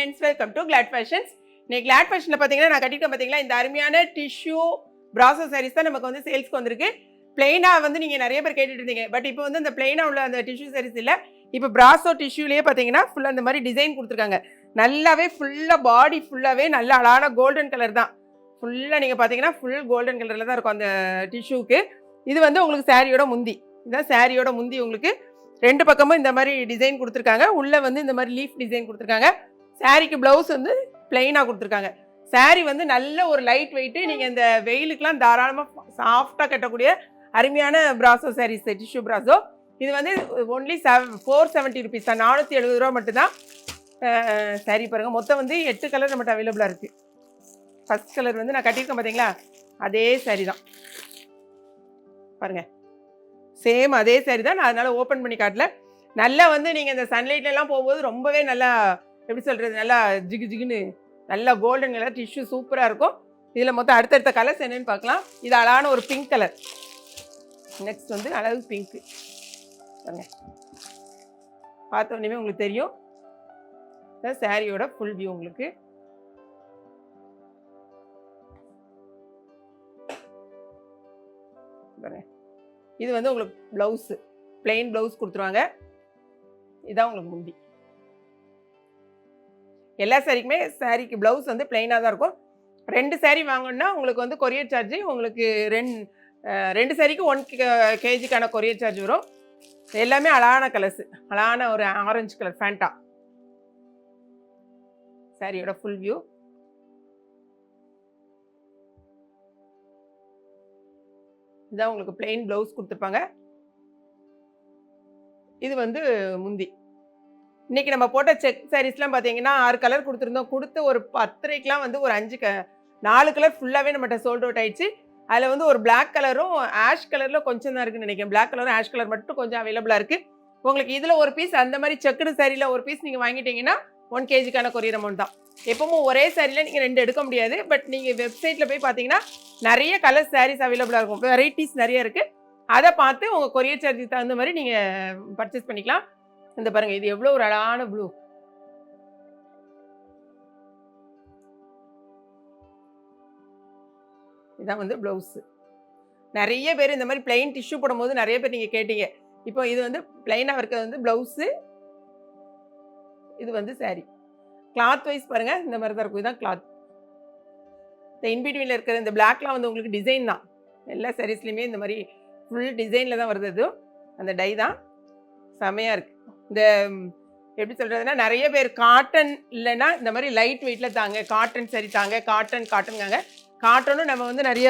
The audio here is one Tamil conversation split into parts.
Friends welcome to Glad fashions இன்னைக்கு கிளாட் ஃபேஷனில் பார்த்தீங்கன்னா நான் கட்டிட்டு பார்த்தீங்களா இந்த அருமையான டிஷ்யூ பிராசோ சாரீஸ் தான் நமக்கு வந்து சேல்ஸ்க்கு வந்திருக்கு. பிளெயினாக வந்து நீங்கள் நிறைய பேர் கேட்டுட்டு இருந்தீங்க. பட் இப்போ வந்து அந்த பிளெயினாக உள்ள அந்த டிஷ்யூ சாரீஸ் இல்லை இப்போ ப்ராசோ டிஷ்யூலேயே பார்த்தீங்கன்னா ஃபுல்லாக அந்த மாதிரி டிசைன் கொடுத்துருக்காங்க. நல்லாவே ஃபுல்லாக பாடி ஃபுல்லாகவே நல்ல அழகான கோல்டன் கலர் தான். ஃபுல்லாக நீங்கள் பார்த்தீங்கன்னா ஃபுல் கோல்டன் கலரில் தான் இருக்கும் அந்த டிஷ்யூக்கு இது வந்து உங்களுக்கு சாரியோட முந்தி. இதுதான் சாரியோட முந்தி உங்களுக்கு. ரெண்டு பக்கமும் இந்த மாதிரி டிசைன் கொடுத்துருக்காங்க. உள்ளே வந்து இந்த மாதிரி லீஃப் டிசைன் கொடுத்துருக்காங்க. சாரிக்கு ப்ளவுஸ் வந்து பிளெயினாக கொடுத்துருக்காங்க. saree வந்து நல்ல ஒரு லைட் வெயிட்டு நீங்கள் இந்த வெயிலுக்கெலாம் தாராளமாக சாஃப்டாக கட்டக்கூடிய அருமையான பிராசோ சாரீஸ் டிஷ்யூ பிராசோ இது வந்து ஒன்லி செவ் ஃபோர் செவன்ட்டி ருபீஸ் தான். நானூற்றி எழுபது ரூபா மட்டும்தான். சாரி பாருங்கள் மொத்தம் வந்து எட்டு கலர் நம்மகிட்ட அவைலபிளாக இருக்குது ஃபஸ்ட் கலர் வந்து நான் கட்டியிருக்கேன் பார்த்தீங்களா அதே saree தான். பாருங்கள் சேம் அதே saree தான். நான் அதனால் ஓப்பன் பண்ணி காட்டல. நல்லா வந்து நீங்கள் இந்த சன்லைட்லலாம் போகும்போது ரொம்பவே நல்லா எப்படி சொல்கிறது நல்லா ஜிகு ஜிகுன்னு நல்லா கோல்டன் கலர் டிஷ்யூ சூப்பராக இருக்கும். இதில் மொத்தம் அடுத்தடுத்த கலர்ஸ் என்னென்னு பார்க்கலாம். இது அழகான ஒரு பிங்க் கலர் நெக்ஸ்ட் வந்து அழகு பிங்க்கு பாருங்க. பார்த்த உடனே உங்களுக்கு தெரியும். சாரியோட ஃபுல் வியூ உங்களுக்கு. பாருங்க. இது வந்து உங்களுக்கு ப்ளவுஸு பிளெயின் ப்ளவுஸ் கொடுத்துருவாங்க. இதான் உங்களுக்கு முந்தி எல்லா சாரிக்குமே சாரிக்கு ப்ளவுஸ் வந்து பிளெயினாக தான் இருக்கும். ரெண்டு saree வாங்கணுன்னா உங்களுக்கு வந்து கொரியர் சார்ஜ் உங்களுக்கு ரெண்டு ரெண்டு சாரிக்கு ஒன் கேஜிக்கான கொரியர் சார்ஜ் வரும். எல்லாமே அழகான கலர்ஸ் அழகான ஒரு ஆரஞ்சு கலர் ஃபேண்டா சாரியோட ஃபுல் வியூ இதான் உங்களுக்கு பிளெயின் ப்ளவுஸ் கொடுத்துருப்பாங்க. இது வந்து முந்தி. இன்னைக்கு நம்ம போட்ட செக் சாரீஸ்லாம் பார்த்தீங்கன்னா ஆறு கலர் கொடுத்துருந்தோம். கொடுத்து ஒரு பத்தரைக்கெலாம் வந்து ஒரு அஞ்சு க நாலு கலர் ஃபுல்லாகவே நம்மகிட்ட சோல்ட் அவுட் ஆயிடுச்சு. அதில் வந்து ஒரு பிளாக் கலரும் ஆஷ் கலரில் கொஞ்சம் தான் இருக்குன்னு நினைக்கிறேன். பிளாக் கலரும் ஆஷ் கலர் மட்டும் கொஞ்சம் அவைலபிளாக இருக்குது உங்களுக்கு இதில் ஒரு பீஸ் அந்த மாதிரி செக்குடு சாரியில் ஒரு பீஸ் நீங்கள் வாங்கிட்டீங்கன்னா ஒன் கேஜிக்கான கொரியர் அமௌண்ட் தான். எப்பவும் ஒரே சாரியில் நீங்கள் ரெண்டு எடுக்க முடியாது. பட் நீங்கள் வெப்சைட்டில் போய் பார்த்தீங்கன்னா நிறைய கலர் சாரீஸ் அவைலபிளாக இருக்கும். வெரைட்டிஸ் நிறைய இருக்குது அதை பார்த்து உங்கள் கொரியர் சார்ஜுக்கு தகுந்த மாதிரி நீங்கள் பர்ச்சேஸ் பண்ணிக்கலாம். இந்த பாருங்க இது எவ்வளோ ஒரு அழகான ப்ளூ இதான் வந்து ப்ளவுஸு நிறைய பேர் இந்த மாதிரி பிளெயின் டிஷ்யூ போடும்போது நிறைய பேர் நீங்கள் கேட்டீங்க. இப்போ இது வந்து பிளைனாக இருக்கிறது வந்து ப்ளவுஸு இது வந்து saree. கிளாத் வைஸ் பாருங்கள் இந்த மாதிரி தான் இருக்கும். இதுதான் கிளாத் இந்த இன்பிட்வீனில் இருக்கிற இந்த பிளாக்லாம் வந்து உங்களுக்கு டிசைன் தான். எல்லா சாரீஸ்லையுமே இந்த மாதிரி ஃபுல் டிசைனில் தான் வருது அது. அந்த டை தான். செமையாக இருக்குது இந்த எப்படி சொல்கிறதுனா நிறைய பேர் காட்டன் இல்லைன்னா இந்த மாதிரி லைட் வெயிட்டில் தாங்க காட்டன் சரி தாங்க காட்டன் காட்டனுங்காங்க காட்டனும் நம்ம வந்து நிறைய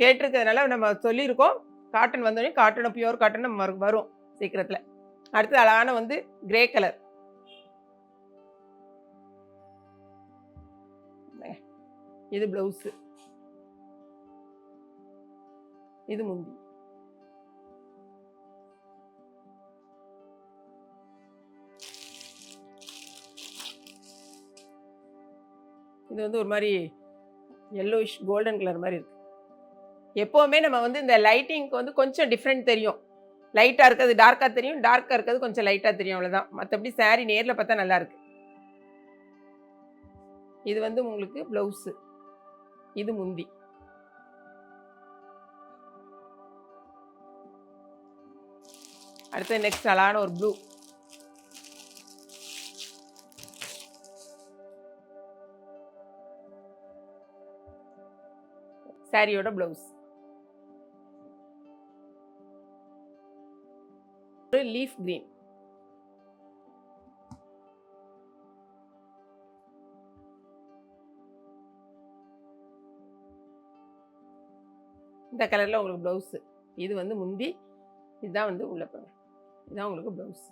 கேட்டிருக்கிறதுனால நம்ம சொல்லியிருக்கோம். காட்டன் வந்தோடனே காட்டனும் பியூர் காட்டன் நம்ம வரும் வரும் சீக்கிரத்தில். அடுத்து அழகான வந்து கிரே கலர் இது ப்ளவுஸு இது முந்தி. இது வந்து ஒரு மாதிரி yellowish கோல்டன் கலர் மாதிரி இருக்குது எப்போவுமே நம்ம வந்து இந்த லைட்டிங்க்கு வந்து கொஞ்சம் டிஃப்ரெண்ட் தெரியும். லைட்டாக இருக்கிறது டார்க்காக தெரியும் டார்க்காக இருக்கிறது கொஞ்சம் லைட்டாக தெரியும் அவ்வளோதான் மற்றபடி saree நேரில் பார்த்தா நல்லாயிருக்கு இது வந்து உங்களுக்கு ப்ளவுஸு இது முந்தி. அடுத்து நெக்ஸ்ட் அழகான ஒரு ப்ளூ சாரியோட ப்ளவுஸ் ஒரு லீஃப் கிரீன் இந்த கலரில் உங்களுக்கு ப்ளவுஸு இது வந்து முந்தி இதுதான் வந்து உள்ள பாருங்க இதுதான் உங்களுக்கு ப்ளவுஸ்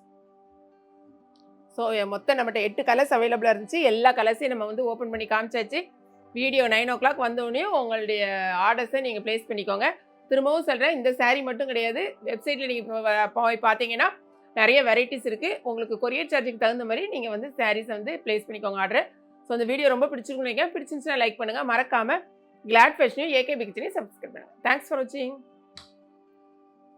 ஸோ மொத்தம் நம்மகிட்ட எட்டு கலர்ஸ் அவைலபிளாக இருந்துச்சு. எல்லா கலர்ஸையும் நம்ம வந்து ஓப்பன் பண்ணி காமிச்சாச்சு. வீடியோ நைன் ஓ கிளாக் வந்தோடனே உங்களுடைய ஆர்டர்ஸை நீங்கள் ப்ளேஸ் பண்ணிக்கோங்க. திரும்பவும் சொல்கிறேன் இந்த சேரீ மட்டும் கிடையாது. வெப்சைட்டில் நீங்கள் போய் பார்த்தீங்கன்னா நிறைய வெரைட்டிஸ் இருக்குது உங்களுக்கு கொரியர் சார்ஜுக்கு தகுந்த மாதிரி நீங்கள் வந்து சாரீஸை வந்து ப்ளேஸ் பண்ணிக்கோங்க ஆர்டர் ஸோ அந்த வீடியோ ரொம்ப பிடிச்சிருக்குன்னு நினைக்கிறேன். பிடிச்சிருந்துச்சுன்னா லைக் பண்ணுங்கள் மறக்காமல் கிளாட் ஃபேஷனையும் ஏகே பிக்சரையும் சப்ஸ்கிரைப் பண்ணுங்கள் தேங்க்ஸ் ஃபார் வாட்சிங்